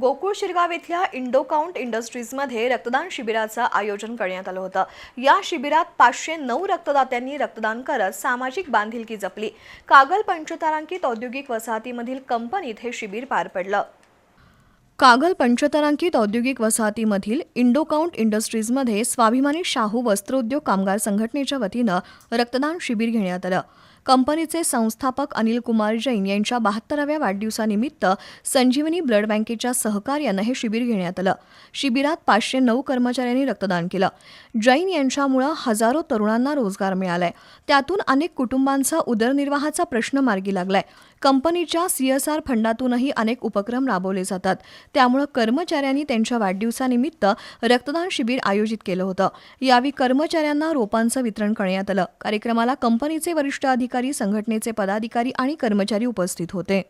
गोकुळ शिरगाव इथल्या इंडोकाउंट इंडस्ट्रीजमध्ये रक्तदान शिबिराचं आयोजन करण्यात आलं होतं. या शिबिरात पाचशे नऊ रक्तदात्यांनी रक्तदान करत सामाजिक बांधिलकी जपली. कागल पंचतारांकित औद्योगिक वसाहतीमधील कंपनीत हे शिबिर पार पडलं. कागल पंचतारांकित औद्योगिक वसाहतीमधील इंडोकाउंट इंडस्ट्रीजमध्ये स्वाभिमानी शाहू वस्त्रोद्योग कामगार संघटनेच्या वतीनं रक्तदान शिबिर घेण्यात आलं. कंपनीचे संस्थापक अनिल कुमार जैन यांच्या बहात्तराव्या वाढदिवसानिमित्त संजीवनी ब्लड बँकेच्या सहकार्यानं हे शिबिर घेण्यात आलं. शिबिरात पाचशे नऊ कर्मचाऱ्यांनी रक्तदान केलं. जैन यांच्यामुळं हजारो तरुणांना रोजगार मिळालाय. त्यातून अनेक कुटुंबांचा उदरनिर्वाहाचा प्रश्न मार्गी लागलाय. कंपनीच्या सीएसआर फंडातूनही अनेक उपक्रम राबवले जातात. त्यामुळं कर्मचाऱ्यांनी त्यांच्या वाढदिवसानिमित्त रक्तदान शिबिर आयोजित केलं होतं. यावेळी कर्मचाऱ्यांना रोपांचं वितरण करण्यात आलं. कार्यक्रमाला कंपनीचे वरिष्ठ अधिकारी संघटनेचे पदाधिकारी आणि कर्मचारी उपस्थित होते.